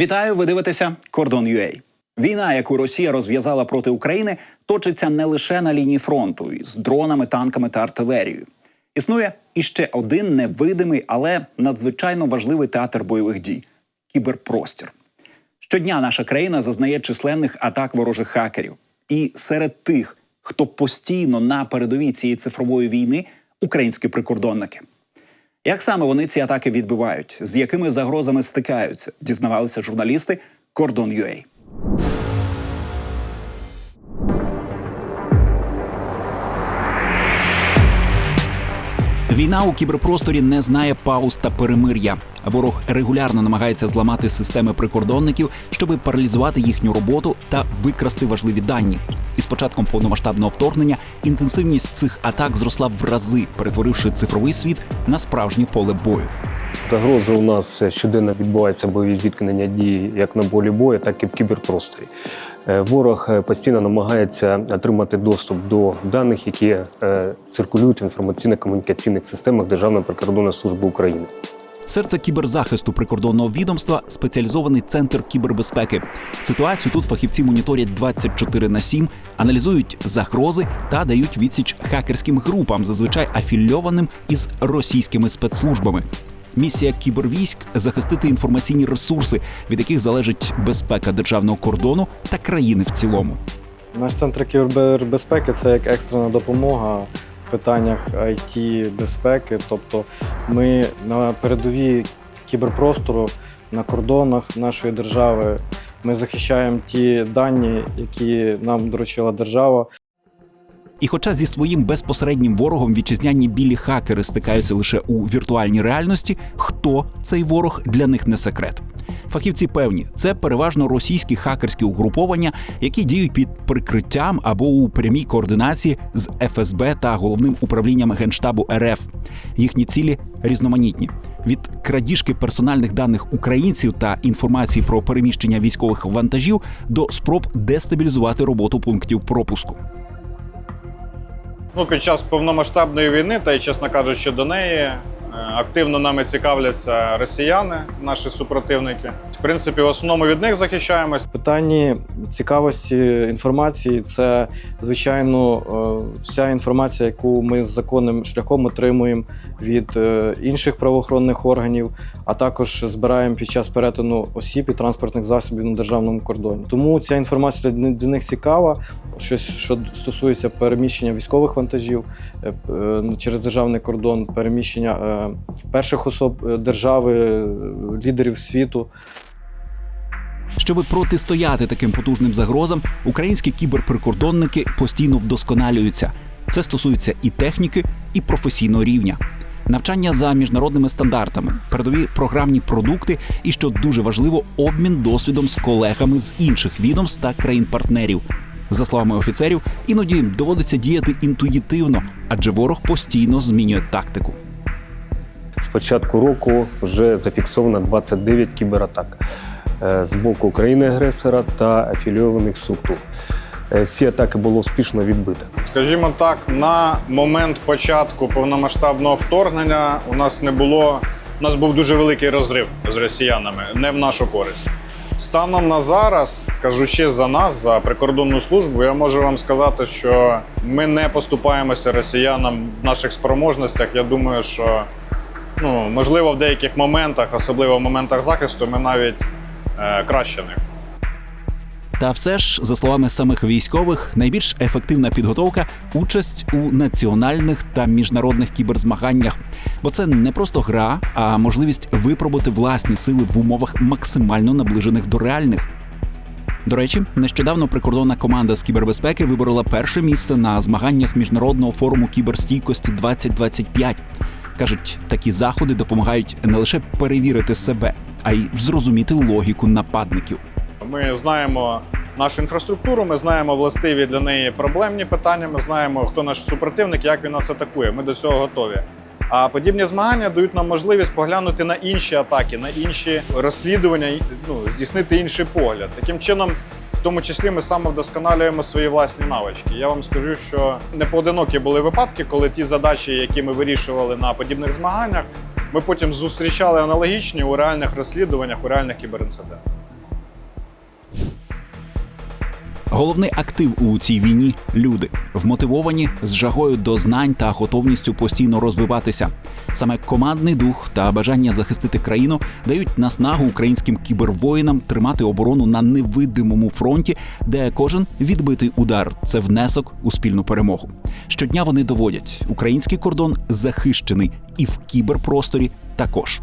Вітаю, ви дивитеся Кордон UA. Війна, яку Росія розв'язала проти України, точиться не лише на лінії фронту із дронами, танками та артилерією. Існує іще один невидимий, але надзвичайно важливий театр бойових дій кіберпростір. Щодня наша країна зазнає численних атак ворожих хакерів. І серед тих, хто постійно на передовій цієї цифрової війни, українські прикордонники. Як саме вони ці атаки відбивають, з якими загрозами стикаються, дізнавалися журналісти Кордон Війна у кіберпросторі не знає пауз та перемир'я. Ворог регулярно намагається зламати системи прикордонників, щоби паралізувати їхню роботу та викрасти важливі дані. І з початком повномасштабного вторгнення інтенсивність цих атак зросла в рази, перетворивши цифровий світ на справжнє поле бою. Загрози у нас щоденно відбуваються бойові зіткнення дії як на полі бою, так і в кіберпросторі. Е, Ворог е, постійно намагається отримати доступ до даних, які е, циркулюють в інформаційно-комунікаційних системах Державної прикордонної служби України. Серце кіберзахисту прикордонного відомства спеціалізований центр кібербезпеки. Ситуацію тут фахівці моніторять 24 на 7, аналізують загрози та дають відсіч хакерським групам, зазвичай афільованим із російськими спецслужбами. Місія кібервійськ захистити інформаційні ресурси, від яких залежить безпека державного кордону та країни в цілому. Наш центр кібербезпеки це як екстрена допомога в питаннях it безпеки. Тобто ми на передовій кіберпростору на кордонах нашої держави. Ми захищаємо ті дані, які нам доручила держава. І хоча зі своїм безпосереднім ворогом вітчизняні білі хакери стикаються лише у віртуальній реальності, хто цей ворог для них не секрет. Фахівці певні, це переважно російські хакерські угруповання, які діють під прикриттям або у прямій координації з ФСБ та головним управлінням генштабу РФ. Їхні цілі різноманітні. Від крадіжки персональних даних українців та інформації про переміщення військових вантажів до спроб дестабілізувати роботу пунктів пропуску. Ну, під час повномасштабної війни, та й чесно кажучи, до неї е, активно нами цікавляться росіяни, наші супротивники. Принципі, в основному від них захищаємось. В питанні цікавості інформації це, звичайно, е, вся інформація, яку ми з законним шляхом отримуємо від е, інших правоохоронних органів, а також збираємо під час перетину осіб і транспортних засобів на державному кордоні. Тому ця інформація для них цікава. Щось, що стосується переміщення військових вантажів е, через державний кордон, переміщення перших особ держави, лідерів світу. Щоби протистояти таким потужним загрозам, українські кіберприкордонники постійно вдосконалюються. Це стосується і техніки, і професійного рівня. Навчання за міжнародними стандартами, передові програмні продукти і, що дуже важливо, обмін досвідом з колегами з інших відомств та країн-партнерів. За словами офіцерів, іноді доводиться діяти інтуїтивно, адже ворог постійно змінює тактику. З початку року вже зафіксовано 29 кібератак з боку країни-агресора та афілійованих структур. Е, Ці атаки було успішно відбито. Скажімо так, на момент початку повномасштабного вторгнення у нас не було. У нас був дуже великий розрив з росіянами, не в нашу користь. Станом на зараз, кажучи за нас, за прикордонну службу, я можу вам сказати, що ми не поступаємося росіянам в наших спроможностях. Я думаю, що ну, можливо в деяких моментах, особливо в моментах захисту, ми навіть е, краще них. Та все ж, за словами самих військових, найбільш ефективна підготовка участь у національних та міжнародних кіберзмаганнях, бо це не просто гра, а можливість випробувати власні сили в умовах максимально наближених до реальних. До речі, нещодавно прикордонна команда з кібербезпеки виборола перше місце на змаганнях міжнародного форуму кіберстійкості 2025. Кажуть, такі заходи допомагають не лише перевірити себе, а й зрозуміти логіку нападників. Ми знаємо нашу інфраструктуру, ми знаємо властиві для неї проблемні питання. Ми знаємо, хто наш супротивник, як він нас атакує. Ми до цього готові. А подібні змагання дають нам можливість поглянути на інші атаки, на інші розслідування, ну, здійснити інший погляд. Таким чином, в тому числі, ми самовдосконалюємо свої власні навички. Я вам скажу, що не поодинокі були випадки, коли ті задачі, які ми вирішували на подібних змаганнях, ми потім зустрічали аналогічні у реальних розслідуваннях, у реальних кіберінцидентах. Головний актив у цій війні люди, вмотивовані з жагою до знань та готовністю постійно розвиватися. Саме командний дух та бажання захистити країну дають наснагу українським кібервоїнам тримати оборону на невидимому фронті, де кожен відбитий удар це внесок у спільну перемогу. Щодня вони доводять, український кордон захищений і в кіберпросторі також.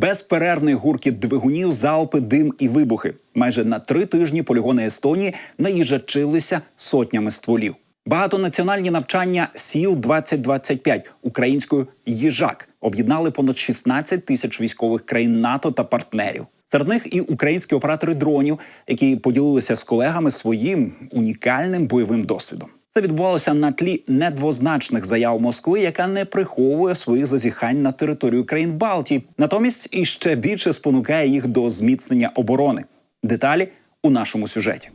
Безперервний гуркіт двигунів, залпи, дим і вибухи. Майже на три тижні полігони Естонії наїжачилися сотнями стволів. Багатонаціональні навчання сіл 2025 українською їжак об'єднали понад 16 тисяч військових країн НАТО та партнерів. Серед них і українські оператори дронів, які поділилися з колегами своїм унікальним бойовим досвідом. Це відбувалося на тлі недвозначних заяв Москви, яка не приховує своїх зазіхань на територію країн Балтії. Натомість іще більше спонукає їх до зміцнення оборони. Деталі у нашому сюжеті.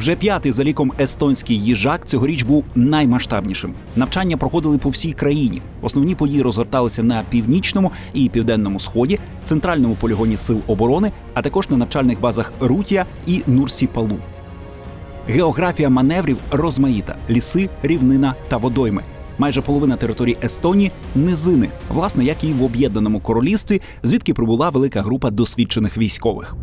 Вже п'ятий за ліком естонський їжак цьогоріч був наймасштабнішим. Навчання проходили по всій країні. Основні події розгорталися на північному і південному сході, центральному полігоні сил оборони, а також на навчальних базах Рутія і Нурсіпалу. Географія маневрів розмаїта: ліси, рівнина та водойми. Майже половина території Естонії низини, власне, як і в об'єднаному королівстві, звідки прибула велика група досвідчених військових.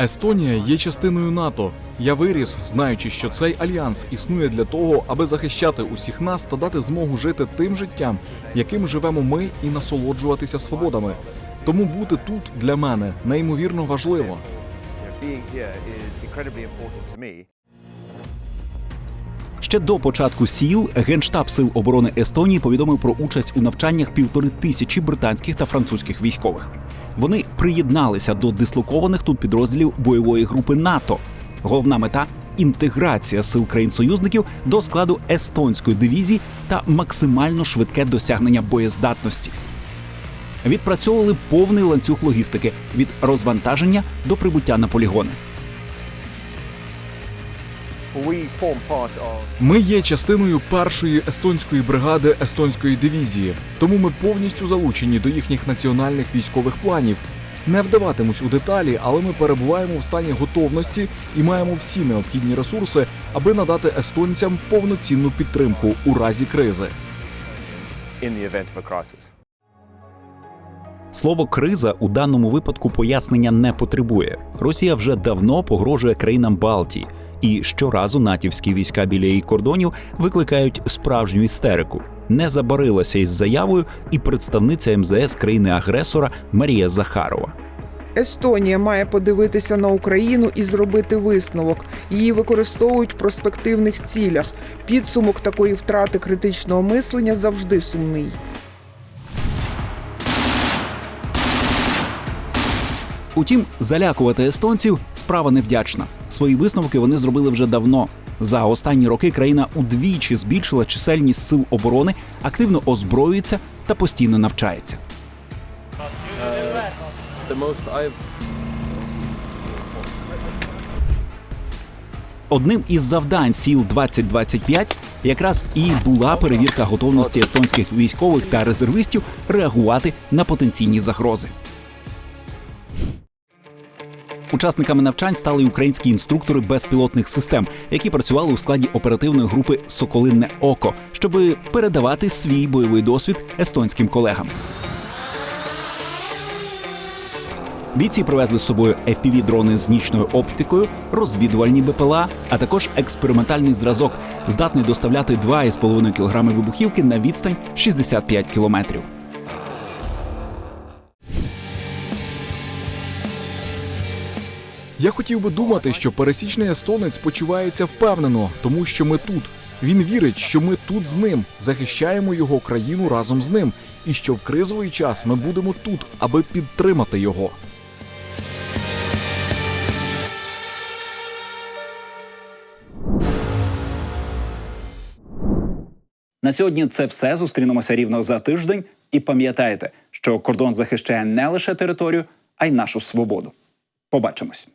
Естонія є частиною НАТО. Я виріс, знаючи, що цей альянс існує для того, аби захищати усіх нас та дати змогу жити тим життям, яким живемо ми, і насолоджуватися свободами. Тому бути тут для мене неймовірно важливо. You know, being here is incredibly important to me. Ще до початку сіл генштаб сил оборони Естонії повідомив про участь у навчаннях півтори тисячі британських та французьких військових. Вони приєдналися до дислокованих тут підрозділів бойової групи НАТО. Головна мета інтеграція сил країн-союзників до складу естонської дивізії та максимально швидке досягнення боєздатності. Відпрацьовували повний ланцюг логістики від розвантаження до прибуття на полігони. Ми є частиною першої естонської бригади естонської дивізії, тому ми повністю залучені до їхніх національних військових планів. Не вдаватимусь у деталі, але ми перебуваємо в стані готовності і маємо всі необхідні ресурси, аби надати естонцям повноцінну підтримку у разі кризи. in the event of a crisis. Слово криза у даному випадку пояснення не потребує. Росія вже давно погрожує країнам Балтії, і щоразу натівські війська біля її кордонів викликають справжню істерику. Не забарилася із заявою і представниця МЗС країни-агресора Марія Захарова. Естонія має подивитися на Україну і зробити висновок. Її використовують в проспективних цілях. Підсумок такої втрати критичного мислення завжди сумний. Утім, залякувати естонців справа невдячна. Свої висновки вони зробили вже давно. За останні роки країна удвічі збільшила чисельність сил оборони, активно озброюється та постійно навчається. Одним із завдань сіл 2025 якраз і була перевірка готовності естонських військових та резервистів реагувати на потенційні загрози. Учасниками навчань стали українські інструктори безпілотних систем, які працювали у складі оперативної групи Соколинне Око, щоб передавати свій бойовий досвід естонським колегам. Бійці привезли з собою fpv дрони з нічною оптикою, розвідувальні БПЛА, а також експериментальний зразок, здатний доставляти 2,5 кг вибухівки на відстань 65 кілометрів. Я хотів би думати, що пересічний естонець почувається впевнено, тому що ми тут. Він вірить, що ми тут з ним, захищаємо його країну разом з ним, і що в кризовий час ми будемо тут, аби підтримати його. На сьогодні це все. Зустрінемося рівно за тиждень. І пам'ятайте, що кордон захищає не лише територію, а й нашу свободу. Побачимось.